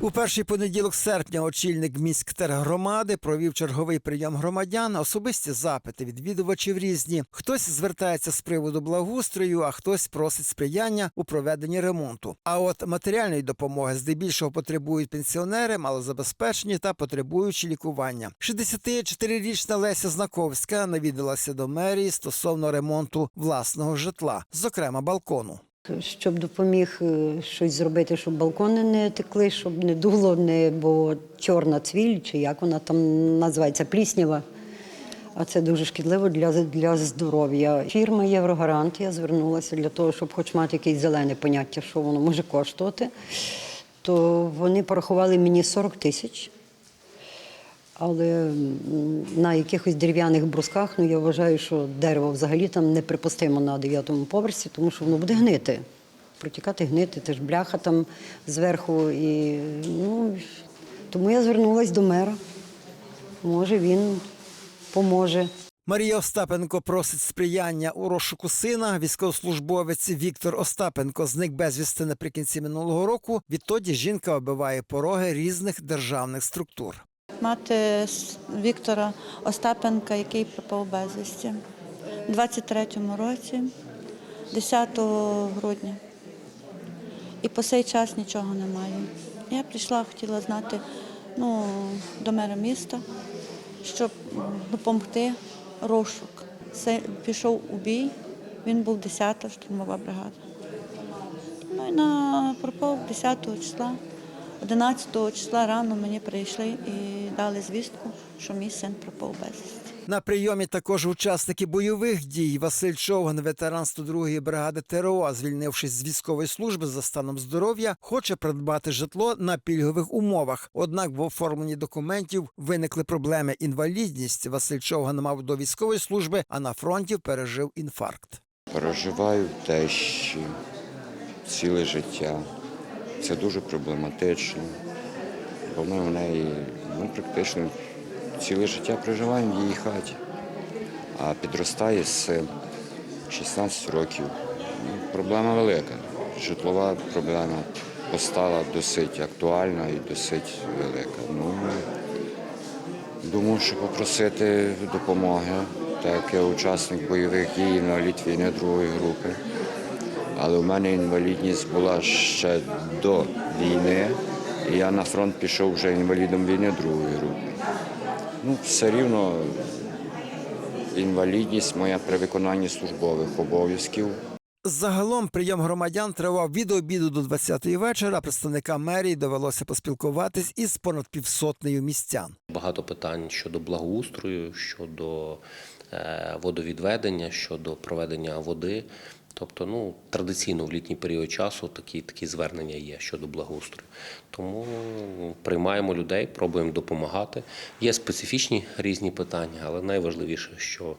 У перший понеділок серпня очільник міськтергромади провів черговий прийом громадян, особисті запити відвідувачів різні. Хтось звертається з приводу благоустрою, а хтось просить сприяння у проведенні ремонту. А от матеріальної допомоги здебільшого потребують пенсіонери, малозабезпечені та потребуючі лікування. 64-річна Леся Знаковська навідалася до мерії стосовно ремонту власного житла, зокрема балкону. Щоб допоміг е, щось зробити, щоб балкони не текли, щоб не дуло, не, бо чорна цвіль, чи як вона там називається, пліснява. А це дуже шкідливо для, для здоров'я. Фірма Єврогарант, я звернулася для того, щоб хоч мати якесь зелене поняття, що воно може коштувати. То вони порахували мені 40 тисяч. Але на якихось дерев'яних брусках, ну я вважаю, що дерево взагалі там неприпустимо на дев'ятому поверсі, тому що воно буде гнити. Протікати гнити, теж бляха там зверху. І, ну, тому я звернулася до мера. Може, він поможе. Марія Остапенко просить сприяння у розшуку сина. Військовослужбовець Віктор Остапенко зник безвісти наприкінці минулого року. Відтоді жінка оббиває пороги різних державних структур. Мати Віктора Остапенка, який пропав безвісті у 23-му році, 10 грудня. І по цей час нічого немає. Я прийшла, хотіла знати ну, до мера міста, щоб допомогти розшук. Це пішов у бій, він був 10-та штурмова бригада. Ну і на пропав 10 числа. 11 числа рано мені прийшли і дали звістку, що мій син пропав безвісті. На прийомі також учасники бойових дій. Василь Човган, ветеран 102-ї бригади ТРО, звільнившись з військової служби за станом здоров'я, хоче придбати житло на пільгових умовах. Однак в оформленні документів виникли проблеми. Інвалідність Василь Човган мав до військової служби, а на фронті пережив інфаркт. Переживаю в тещі ціле життя. Це дуже проблематично. Бо ми в неї ну, практично ціле життя проживаємо в її хаті. А підростає син 16 років. Ну, проблема велика. Житлова проблема постала досить актуальна і досить велика. Ну, Думав, що попросити допомоги, так як я учасник бойових дій на війни другої групи. Але в мене інвалідність була ще до війни, і я на фронт пішов вже інвалідом війни другої групи. Ну, все рівно інвалідність моя при виконанні службових обов'язків. Загалом прийом громадян тривав від обіду до 20-ї вечора. Представникам мерії довелося поспілкуватись із понад півсотнею містян. Багато питань щодо благоустрою, щодо е, водовідведення, щодо проведення води. Тобто, ну традиційно в літній період часу такі, такі звернення є щодо благоустрою. Тому приймаємо людей, пробуємо допомагати. Є специфічні різні питання, але найважливіше, що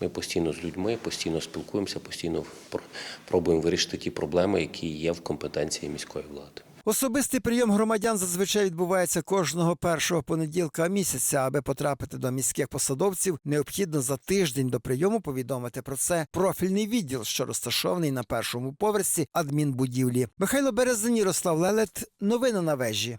ми постійно з людьми, постійно спілкуємося, постійно пр- пробуємо вирішити ті проблеми, які є в компетенції міської влади. Особистий прийом громадян зазвичай відбувається кожного першого понеділка місяця. Аби потрапити до міських посадовців, необхідно за тиждень до прийому повідомити про це профільний відділ, що розташований на першому поверсі адмінбудівлі. Михайло Березин, Ярослав Лелет. Новини на вежі.